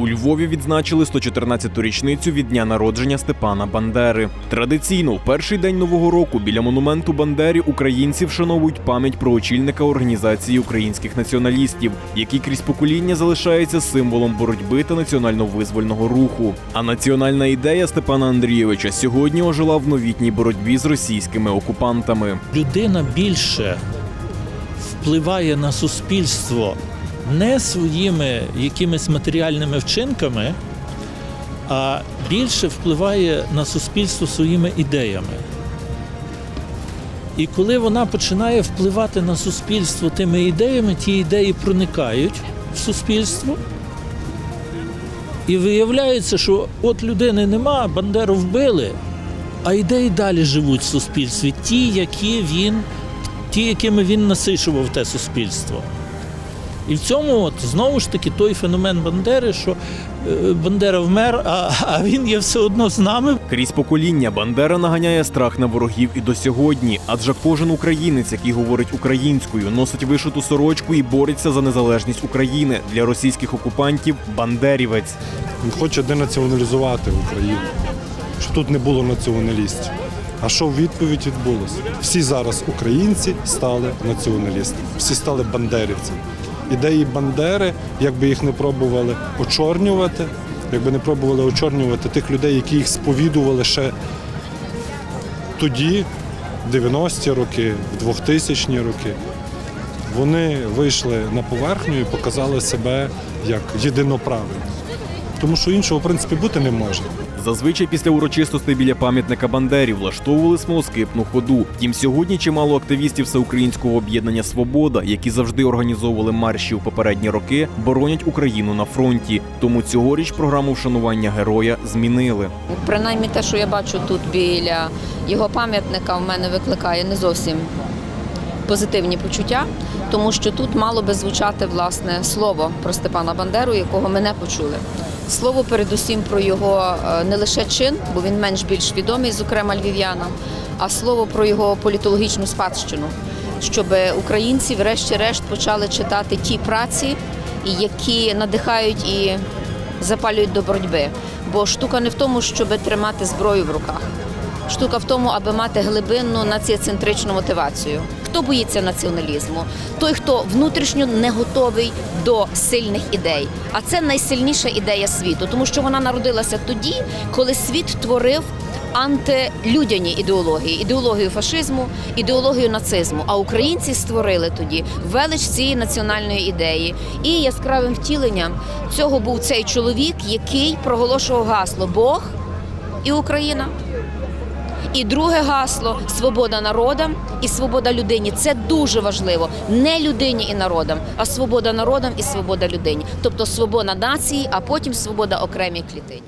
У Львові відзначили 114-ту річницю від дня народження Степана Бандери. Традиційно, в перший день нового року біля монументу Бандері українці вшановують пам'ять про очільника організації українських націоналістів, який крізь покоління залишається символом боротьби та національно-визвольного руху. А національна ідея Степана Андрійовича сьогодні ожила в новітній боротьбі з російськими окупантами. людина більше впливає на суспільство не своїми якимись матеріальними вчинками, а більше впливає на суспільство своїми ідеями. І коли вона починає впливати на суспільство тими ідеями, ті ідеї проникають в суспільство. І виявляється, що от людини нема, Бандеру вбили, а ідеї далі живуть в суспільстві, ті, які він, ті, якими він насичував те суспільство. І в цьому от, знову ж таки той феномен Бандери, що е, Бандера вмер, а, а він є все одно з нами. Крізь покоління Бандера наганяє страх на ворогів і до сьогодні, адже кожен українець, який говорить українською, носить вишиту сорочку і бореться за незалежність України для російських окупантів бандерівець. Він хоче денаціоналізувати Україну, щоб тут не було націоналістів. А що в відповідь відбулося? Всі зараз українці стали націоналістами, всі стали бандерівцями. Ідеї Бандери, якби їх не пробували очорнювати, якби не пробували очорнювати тих людей, які їх сповідували ще тоді, в 90-ті роки, в 2000-ті роки, вони вийшли на поверхню і показали себе як єдиноправні. Тому що іншого, в принципі, бути не може. Зазвичай після урочистостей біля пам'ятника Бандері влаштовували смолоскипну ходу. Втім, сьогодні чимало активістів всеукраїнського об'єднання Свобода, які завжди організовували марші у попередні роки, боронять Україну на фронті. Тому цьогоріч програму вшанування героя змінили. Принаймні те, що я бачу тут біля його пам'ятника, в мене викликає не зовсім позитивні почуття, тому що тут мало би звучати власне слово про Степана Бандеру, якого ми не почули. Слово передусім про його е, не лише чин, бо він менш більш відомий, зокрема львів'янам, а слово про його політологічну спадщину, щоб українці, врешті-решт, почали читати ті праці, які надихають і запалюють до боротьби. Бо штука не в тому, щоб тримати зброю в руках. Штука в тому, аби мати глибинну націоцентричну мотивацію. Хто боїться націоналізму? Той, хто внутрішньо не готовий до сильних ідей. А це найсильніша ідея світу, тому що вона народилася тоді, коли світ творив антилюдяні ідеології, ідеологію фашизму, ідеологію нацизму. А українці створили тоді велич цієї національної ідеї. І яскравим втіленням цього був цей чоловік, який проголошував гасло Бог і Україна. І друге гасло свобода народам і свобода людині. Це дуже важливо. Не людині і народам, а свобода народам і свобода людині. Тобто свобода нації, а потім свобода окремій клітині.